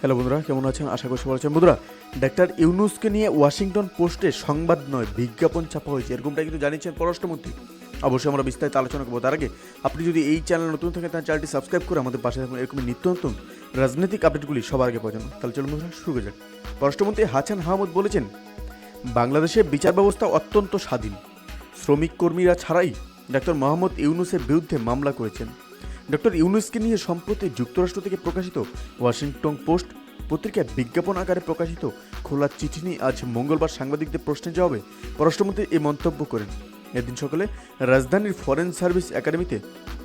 Hello বন্ধুরা, কেমন আছেন? আশা করছি সবাই আছেন। বন্ধুরা, ডাক্তার ইউনুসকে নিয়ে ওয়াশিংটন পোস্টে সংবাদ নয়, বিজ্ঞাপন ছাপা হয়েছে। এরকমটা কিন্তু জানিয়েছেন পররাষ্ট্রমন্ত্রী। অবশ্যই আমরা বিস্তারিত আলোচনা করব। তার আগে আপনি যদি এই চ্যানেল নতুন থাকেন তার চ্যানেলটি সাবস্ক্রাইব করে আমাদের পাশে থাকুন। এরকম নিত্য নতুন রাজনৈতিক আপডেটগুলি সবার আগে পৌঁছানো তাহলে চলুন বন্ধুরা, শুরু করা যাক। পররাষ্ট্রমন্ত্রী হাসান আহমদ বলেছেন বাংলাদেশের বিচার ব্যবস্থা অত্যন্ত স্বাধীন। শ্রমিক কর্মীরা ছাড়াই ডাক্তার মোহাম্মদ ইউনুসের বিরুদ্ধে মামলা করেছেন। ডক্টর ইউনুসকে নিয়ে সম্প্রতি যুক্তরাষ্ট্র থেকে প্রকাশিত ওয়াশিংটন পোস্ট পত্রিকায় বিজ্ঞাপন আকারে প্রকাশিত খোলা চিঠি নিয়ে আজ মঙ্গলবার সাংবাদিকদের প্রশ্নের জবাবে পররাষ্ট্রমন্ত্রী এই মন্তব্য করেন। এদিন সকালে রাজধানীর ফরেন সার্ভিস একাডেমিতে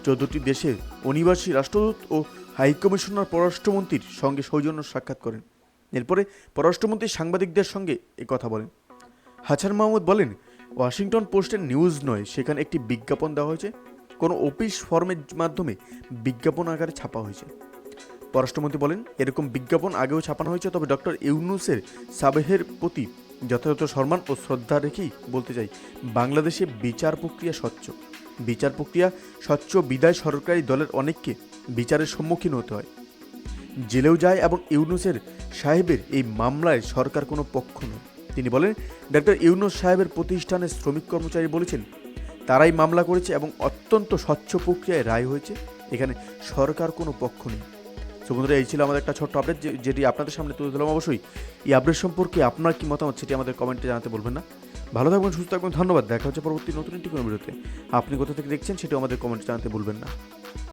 চোদ্দটি দেশে অনিবাসী রাষ্ট্রদূত ও হাইকমিশনার পররাষ্ট্রমন্ত্রীর সঙ্গে সৌজন্য সাক্ষাৎ করেন। এরপরে পররাষ্ট্রমন্ত্রী সাংবাদিকদের সঙ্গে এ কথা বলেন। হাসান মাহমুদ বলেন, ওয়াশিংটন পোস্টের নিউজ নয়, সেখানে একটি বিজ্ঞাপন দেওয়া হয়েছে। কোনো অফিস ফর্মের মাধ্যমে বিজ্ঞাপন আকারে ছাপা হয়েছে। পররাষ্ট্রমন্ত্রী বলেন, এরকম বিজ্ঞাপন আগেও ছাপানো হয়েছে, তবে ডক্টর ইউনুসের সাবেহের প্রতি যথাযথ সম্মান ও শ্রদ্ধা রেখেই বলতে চাই, বাংলাদেশে বিচার প্রক্রিয়া স্বচ্ছ। বিচার প্রক্রিয়া স্বচ্ছ, বিদায় সরকারি দলের অনেককে বিচারের সম্মুখীন হতে হয়। জেলেও যায় এবং ইউনুসের সাহেবের এই মামলায় সরকার কোনো পক্ষ নয়। তিনি বলেন, ডক্টর ইউনুস সাহেবের প্রতিষ্ঠানের শ্রমিক কর্মচারী বলেছেন তারাই মামলা করেছে এবং অত্যন্ত স্বচ্ছ প্রক্রিয়ায় রায় হয়েছে। এখানে সরকার কোনো পক্ষ নেই। তো বন্ধুরা, এই ছিল আমাদের একটা ছোট্ট আপডেট যেটি আপনাদের সামনে তুলে ধরলাম। অবশ্যই এই আপডেট সম্পর্কে আপনার কি মতামত সেটি আমাদের কমেন্টে জানাতে বলবেন না। ভালো থাকবেন, সুস্থ থাকবেন, ধন্যবাদ। দেখা হচ্ছে পরবর্তী নতুন একটি কোনো ভিডিওতে। আপনি কোথা থেকে দেখছেন সেটাও আমাদের কমেন্টে জানাতে বলবেন না।